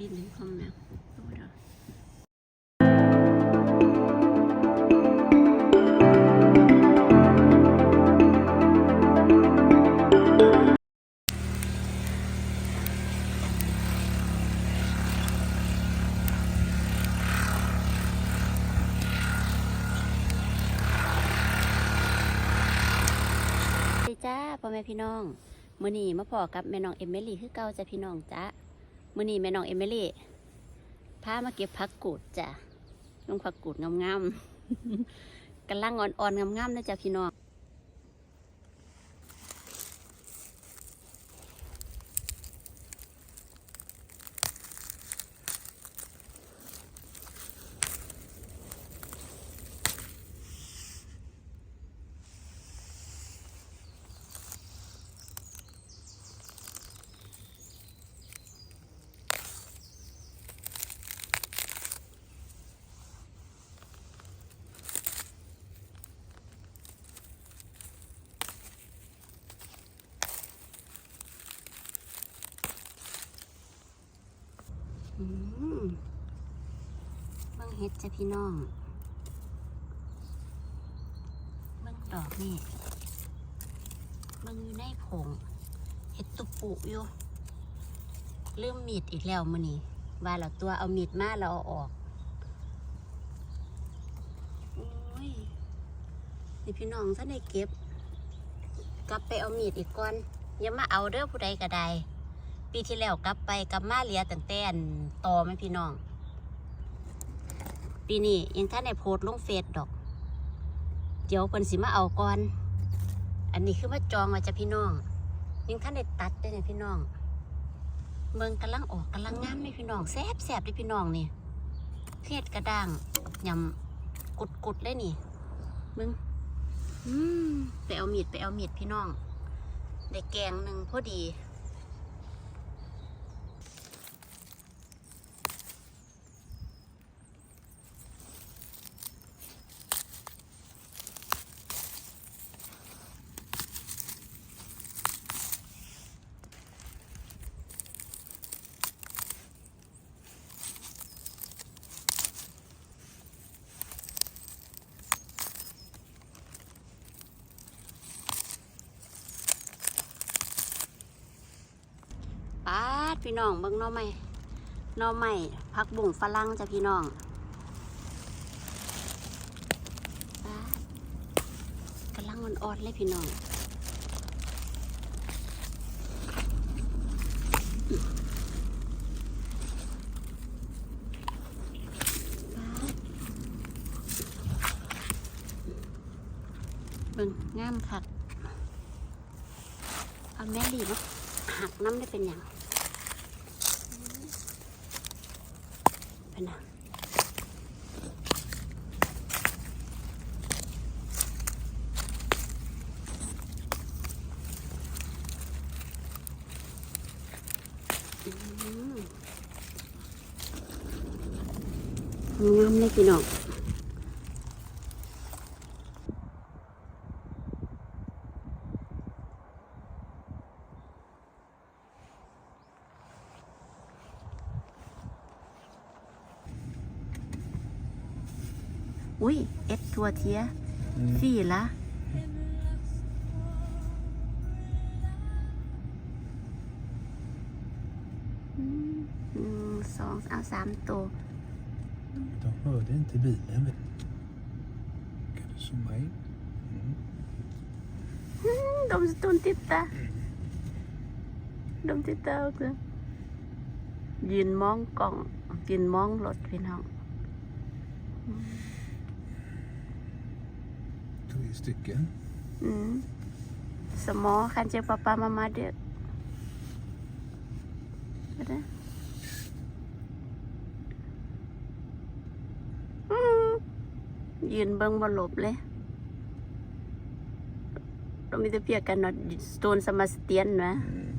บินถึงคอมแมวดูเด้อสวัสดีจ้าพ่อแม่พี่น้องมื้อนี้มาพอกับแม่น้องเอมิลี่คือเก่าจ้ะพี่น้องจ้า มื่อนี้แม่น้องเอมิลี่พามาเก็บผักกูดจ้ะลงผักกูดงามๆกำลังอ่อนๆงามๆนะจ๊ะพี่น้อง เบิ่งเห็ดจ้ะพี่น้อง เบิ่งดอกนี่ เบิ่งอยู่ในผงเห็ดตุปุอยู่ลืมมีดอีกแล้วมื้อนี้ว่าแล้วตัวเอามีดมาแล้วเอาออกโอ้ยนี่พี่น้องท่านได้เก็บ กลับไปเอามีดอีกก่อนอย่ามาเอาเด้อผู้ใดก็ได้ ปีที่แล้วกลับไปกลับมาเหลียตั้งแต่ต่อไหมพี่น้อง ปีนี้ยังท่านในโพสลงเฟซดอก เดี๋ยวเพิ่นสิมาเอาก่อน อันนี้คือมาจองไว้จะพี่น้อง ยังท่านได้ตัดได้เนี่ยพี่น้อง เมืองกำลังออกกำลังงามเลยพี่น้องแซ่บแซ่บเลยพี่น้องนี่เฮ็ดกระด้างยำกุดกุดเลยนี่มึงอืมไปเอามีดไปเอามีดพี่น้องได้แกงหนึ่งพอดี ปาด พี่น้องเบิ่งน่อไม้หน่อไม้ผักบุ่งฝรั่งจ้ะพี่น้องปาดกำลังอ่อนๆเลยพี่น้องเบิ่งงามคักเอาแม่ลีมาหักน้ำได้เป็นอย่าง เป็นอะงามเลยพี่น้อง อุ้ยเอ็ดทัวเทียสี่ละอืมหนึ่งสองเอาสามตัว De hörde inte bilen. vet du. Kan du zooma in? Mm. ดมสตุนติดตาดมติดตาออกเลยยืนมองกล่องยืนมองรถพี่น้อง Tre stycken. อืม สมอคันเจอปาปามามาเด็กก็ได้อืมยืนเบิ้งบหลบเลยเรามีแต่เพียกกันเนาะสโตนสมาสเตียนนะ Skulle man ha haft